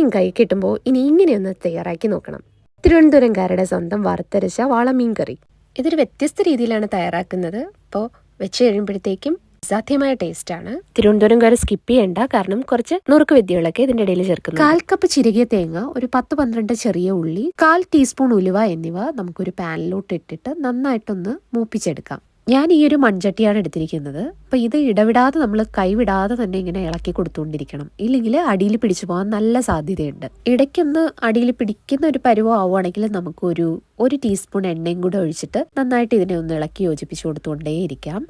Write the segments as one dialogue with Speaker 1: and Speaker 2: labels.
Speaker 1: വാളമീൻ കൈ കിട്ടുമ്പോൾ ഇനി ഇങ്ങനെയൊന്ന് തയ്യാറാക്കി നോക്കണം. തിരുവനന്തപുരംകാരുടെ സ്വന്തം വറുത്തരച്ച വാളമീൻ കറി ഇതൊരു വ്യത്യസ്ത രീതിയിലാണ് തയ്യാറാക്കുന്നത്. അപ്പോൾ വെച്ച് കഴിയുമ്പോഴത്തേക്കും സാധ്യമായ ടേസ്റ്റ് ആണ് തിരുവനന്തപുരംകാർ സ്കിപ്പ് ചെയ്യേണ്ട. കാരണം കുറച്ച് നുറുക്ക് വിദ്യകളൊക്കെ ഇതിന്റെ ഇടയിൽ ചേർക്കുന്നു കാൽ കപ്പ് ചിരകിയ തേങ്ങ ഒരു പത്ത് പന്ത്രണ്ട് ചെറിയ ഉള്ളി കാൽ ടീസ്പൂൺ ഉലുവ എന്നിവ നമുക്കൊരു പാനിലോട്ട് ഇട്ടിട്ട് നന്നായിട്ടൊന്ന് മൂപ്പിച്ചെടുക്കാം. ഞാൻ ഈ ഒരു മൺചട്ടിയാണ് എടുത്തിരിക്കുന്നത്. അപ്പോൾ ഇത് ഇടവിടാതെ നമ്മൾ കൈവിടാതെ തന്നെ ഇങ്ങനെ ഇളക്കി കൊടുത്തുകൊണ്ടിരിക്കണം. ഇല്ലെങ്കിൽ അടിയിൽ പിടിച്ചു പോകാൻ നല്ല സാധ്യതയുണ്ട്. ഇടയ്ക്കൊന്ന് അടിയിൽ പിടിക്കുന്ന ഒരു പരുവം ആവുകയാണെങ്കിൽ നമുക്കൊരു ഒരു ടീസ്പൂൺ എണ്ണയും കൂടെ ഒഴിച്ചിട്ട് നന്നായിട്ട് ഇതിനെ ഒന്ന് ഇളക്കി യോജിപ്പിച്ച് കൊടുത്തുകൊണ്ടേയിരിക്കാം.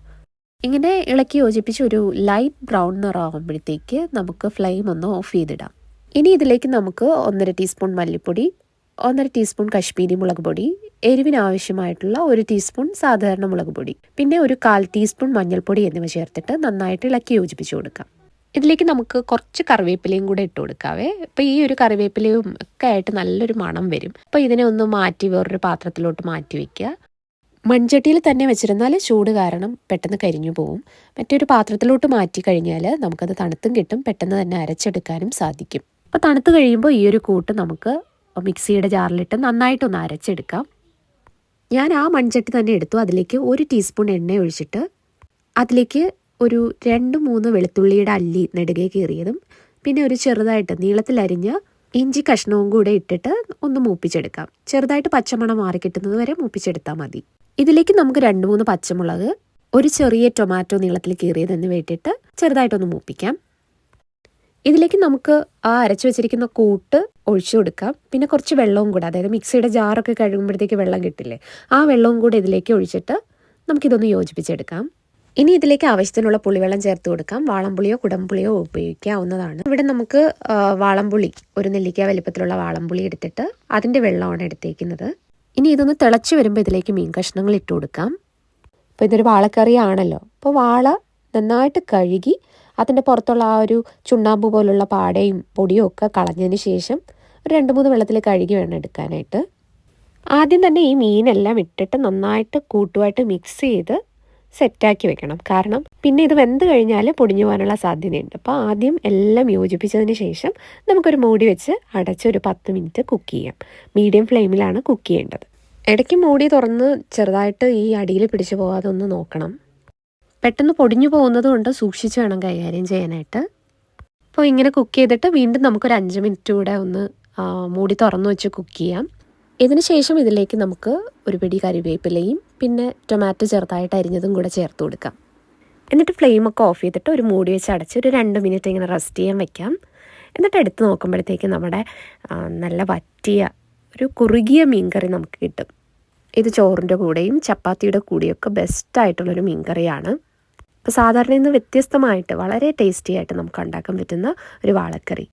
Speaker 1: ഇങ്ങനെ ഇളക്കി യോജിപ്പിച്ച് ഒരു ലൈറ്റ് ബ്രൗൺ നിറാവുമ്പോഴത്തേക്ക് നമുക്ക് ഫ്ലെയിം ഒന്ന് ഓഫ് ചെയ്തിടാം. ഇനി ഇതിലേക്ക് നമുക്ക് ഒന്നര ടീസ്പൂൺ മല്ലിപ്പൊടി ഒന്നര ടീസ്പൂൺ കശ്മീരി മുളക് പൊടി എരിവിന് ആവശ്യമായിട്ടുള്ള ഒരു ടീസ്പൂൺ സാധാരണ മുളക് പൊടി പിന്നെ ഒരു കാൽ ടീസ്പൂൺ മഞ്ഞൾപ്പൊടി എന്നിവ ചേർത്തിട്ട് നന്നായിട്ട് ഇളക്കി യോജിപ്പിച്ച് കൊടുക്കാം. ഇതിലേക്ക് നമുക്ക് കുറച്ച് കറിവേപ്പിലയും കൂടെ ഇട്ട് കൊടുക്കാവേ. അപ്പോൾ ഈ ഒരു കറിവേപ്പിലയും ഒക്കെ ആയിട്ട് നല്ലൊരു മണം വരും. അപ്പോൾ ഇതിനെ ഒന്ന് മാറ്റി വേറൊരു പാത്രത്തിലോട്ട് മാറ്റി വെക്കുക. മൺചട്ടിയിൽ തന്നെ വെച്ചിരുന്നാൽ ചൂട് കാരണം പെട്ടെന്ന് കരിഞ്ഞു പോവും. മറ്റൊരു പാത്രത്തിലോട്ട് മാറ്റി കഴിഞ്ഞാൽ നമുക്കത് തണുത്തും കിട്ടും പെട്ടെന്ന് തന്നെ അരച്ചെടുക്കാനും സാധിക്കും. അപ്പോൾ തണുത്ത് കഴിയുമ്പോൾ ഈ ഒരു കൂട്ട് നമുക്ക് മിക്സിയുടെ ജാറിലിട്ട് നന്നായിട്ടൊന്ന് അരച്ചെടുക്കാം. ഞാൻ ആ മൺചട്ടി തന്നെ എടുത്തു. അതിലേക്ക് ഒരു ടീസ്പൂൺ എണ്ണ ഒഴിച്ചിട്ട് അതിലേക്ക് ഒരു രണ്ട് മൂന്ന് വെളുത്തുള്ളിയുടെ അല്ലി നെടുകെ കീറിയതും പിന്നെ ഒരു ചെറുതായിട്ട് നീളത്തിൽ അരിഞ്ഞ് ഇഞ്ചി കഷ്ണവും കൂടെ ഇട്ടിട്ട് ഒന്ന് മൂപ്പിച്ചെടുക്കാം. ചെറുതായിട്ട് പച്ചമണം മാറിക്കിട്ടുന്നത് വരെ മൂപ്പിച്ചെടുത്താൽ മതി. ഇതിലേക്ക് നമുക്ക് രണ്ട് മൂന്ന് പച്ചമുളക് ഒരു ചെറിയ ടൊമാറ്റോ നീളത്തിൽ കീറിയതെന്ന് വേണ്ടിയിട്ട് ചെറുതായിട്ടൊന്ന് മൂപ്പിക്കാം. ഇതിലേക്ക് നമുക്ക് ആ അരച്ചു വെച്ചിരിക്കുന്ന കൂട്ട് ഒഴിച്ചു കൊടുക്കാം. പിന്നെ കുറച്ച് വെള്ളവും കൂടെ അതായത് മിക്സിയുടെ ജാറൊക്കെ കഴുകുമ്പോഴത്തേക്ക് വെള്ളം കിട്ടില്ലേ ആ വെള്ളവും കൂടെ ഇതിലേക്ക് ഒഴിച്ചിട്ട് നമുക്കിതൊന്ന് യോജിപ്പിച്ചെടുക്കാം. ഇനി ഇതിലേക്ക് ആവശ്യത്തിനുള്ള പുളിവെള്ളം ചേർത്ത് കൊടുക്കാം. വാളംപുളിയോ കുടംപുളിയോ ഉപയോഗിക്കാവുന്നതാണ്. ഇവിടെ നമുക്ക് വാളംപുളി ഒരു നെല്ലിക്ക വലിപ്പത്തിലുള്ള വാളംപുളി എടുത്തിട്ട് അതിന്റെ വെള്ളമാണ് എടുത്തേക്കുന്നത്. ഇനി ഇതൊന്ന് തിളച്ച് വരുമ്പോൾ ഇതിലേക്ക് മീൻ കഷ്ണങ്ങൾ ഇട്ട് കൊടുക്കാം. അപ്പോൾ ഇതൊരു വാളക്കറി ആണല്ലോ അപ്പോൾ വാള നന്നായിട്ട് കഴുകി അതിന്റെ പുറത്തുള്ള ആ ഒരു ചുണ്ണാമ്പ് പോലുള്ള പാടയും പൊടിയും ഒക്കെ കളഞ്ഞതിന് ശേഷം ഒരു രണ്ട് മൂന്ന് വെള്ളത്തിൽ കഴുകി വേണം എടുക്കാനായിട്ട്. ആദ്യം തന്നെ ഈ മീനെല്ലാം ഇട്ടിട്ട് നന്നായിട്ട് കൂട്ടുമായിട്ട് മിക്സ് ചെയ്ത് സെറ്റാക്കി വെക്കണം. കാരണം പിന്നെ ഇത് വെന്ത് കഴിഞ്ഞാൽ പൊടിഞ്ഞു പോകാനുള്ള സാധ്യതയുണ്ട്. അപ്പോൾ ആദ്യം എല്ലാം യോജിപ്പിച്ചതിന് ശേഷം നമുക്കൊരു മൂടി വെച്ച് അടച്ച് ഒരു പത്ത് മിനിറ്റ് കുക്ക് ചെയ്യാം. മീഡിയം ഫ്ലെയിമിലാണ് കുക്ക് ചെയ്യേണ്ടത്. ഇടയ്ക്ക് മൂടി തുറന്ന് ചെറുതായിട്ട് ഈ അടിയിൽ പിടിച്ചു പോകാതെ ഒന്ന് നോക്കണം. പെട്ടെന്ന് പൊടിഞ്ഞു പോകുന്നത് കൊണ്ട് സൂക്ഷിച്ച് വേണം കൈകാര്യം ചെയ്യാനായിട്ട്. അപ്പോൾ ഇങ്ങനെ കുക്ക് ചെയ്തിട്ട് വീണ്ടും നമുക്കൊരു അഞ്ച് മിനിറ്റ് കൂടെ ഒന്ന് മൂടി തുറന്നു വെച്ച് കുക്ക് ചെയ്യാം. ഇതിന് ശേഷം ഇതിലേക്ക് നമുക്ക് ഒരു പിടി കറിവേപ്പിലയും പിന്നെ ടൊമാറ്റോ ചെറുതായിട്ട് അരിഞ്ഞതും കൂടെ ചേർത്ത് കൊടുക്കാം. എന്നിട്ട് ഫ്ലെയിമൊക്കെ ഓഫ് ചെയ്തിട്ട് ഒരു മൂടി വെച്ച് അടച്ച് ഒരു രണ്ട് മിനിറ്റ് ഇങ്ങനെ റെസ്റ്റ് ചെയ്യാൻ വെക്കാം. എന്നിട്ട് എടുത്ത് നോക്കുമ്പോഴത്തേക്ക് നമ്മുടെ നല്ല വറ്റിയ ഒരു കുറുകിയ മീൻകറി നമുക്ക് കിട്ടും. ഇത് ചോറിന്റെ കൂടെയും ചപ്പാത്തിയുടെ കൂടെയൊക്കെ ബെസ്റ്റായിട്ടുള്ളൊരു മീൻകറിയാണ്. സാധാരണ ഇന്ന് വ്യത്യസ്തമായിട്ട് വളരെ ടേസ്റ്റി ആയിട്ട് നമുക്ക് ഉണ്ടാക്കാൻ പറ്റുന്ന ഒരു വാളക്കറി.